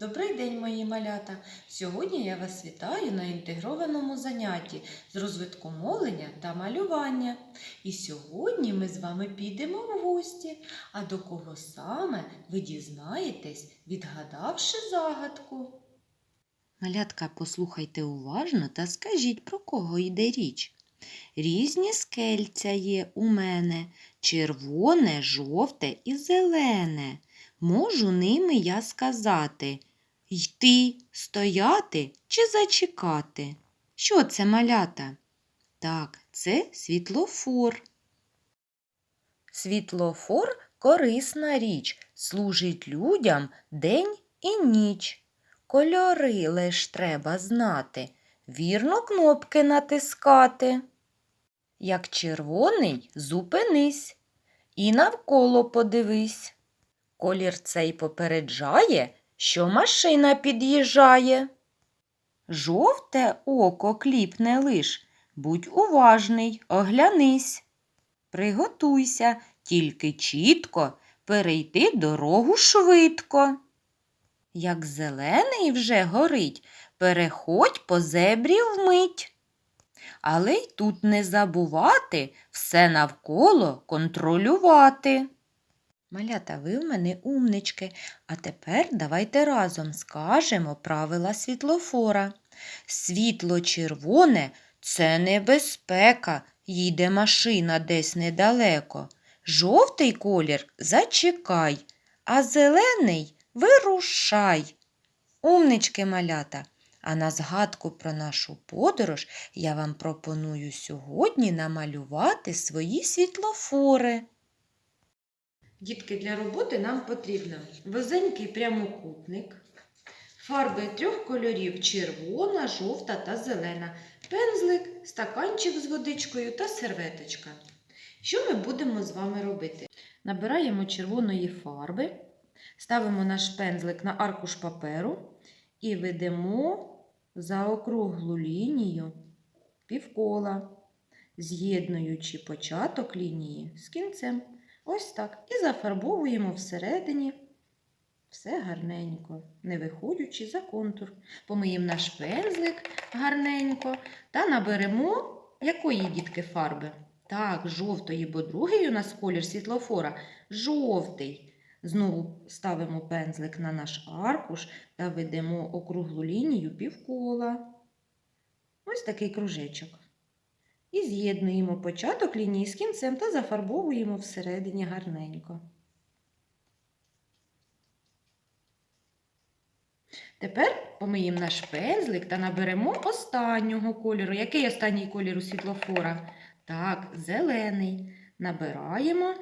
Добрий день, мої малята! Сьогодні я вас вітаю на інтегрованому занятті з розвитку мовлення та малювання. І сьогодні ми з вами підемо в гості. А до кого саме ви дізнаєтесь, відгадавши загадку. Малятка, послухайте уважно та скажіть, про кого йде річ. Різні скельця є у мене червоне, жовте і зелене. Можу ними я сказати йти, стояти чи зачекати. Що це малята? Так, це світлофор. Світлофор корисна річ, служить людям день і ніч. Кольори лиш треба знати, вірно кнопки натискати. Як червоний, зупинись і навколо подивись. Колір цей попереджає, що машина під'їжджає. Жовте око кліпне лиш, будь уважний, оглянись. Приготуйся, тільки чітко, перейти дорогу швидко. Як зелений вже горить, переходь по зебрі вмить. Але й тут не забувати все навколо контролювати. Малята, ви в мене умнички. А тепер давайте разом скажемо правила світлофора. Світло червоне це небезпека, їде машина десь недалеко. Жовтий колір зачекай, а зелений вирушай. Умнички малята. А на згадку про нашу подорож я вам пропоную сьогодні намалювати свої світлофори. Дітки, для роботи нам потрібно вузенький прямокутник, фарби трьох кольорів червона, жовта та зелена, пензлик, стаканчик з водичкою та серветочка. Що ми будемо з вами робити? Набираємо червоної фарби, ставимо наш пензлик на аркуш паперу і ведемо за округлу лінію півкола, з'єднуючи початок лінії з кінцем. Ось так. І зафарбовуємо всередині все гарненько, не виходячи за контур. Помиємо наш пензлик гарненько та наберемо якої дітки фарби? Так, жовтої, бо другий у нас колір світлофора жовтий. Знову ставимо пензлик на наш аркуш та ведемо округлу лінію півкола. Ось такий кружечок. І з'єднуємо початок лінії з кінцем та зафарбовуємо всередині гарненько. Тепер помиємо наш пензлик та наберемо останнього кольору. Який останній колір у світлофора? Так, зелений. Набираємо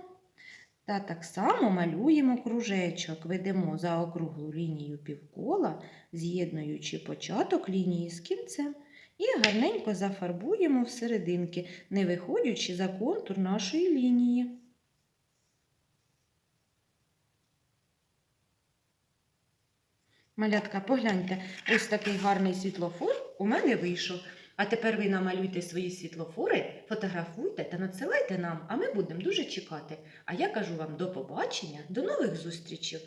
та так само малюємо кружечок. Ведемо за округлу лінію півкола, з'єднуючи початок лінії з кінцем. І гарненько зафарбуємо всерединки, не виходячи за контур нашої лінії. Малятка, погляньте, ось такий гарний світлофор у мене вийшов. А тепер ви намалюйте свої світлофори, фотографуйте та надсилайте нам, а ми будемо дуже чекати. А я кажу вам до побачення, до нових зустрічей!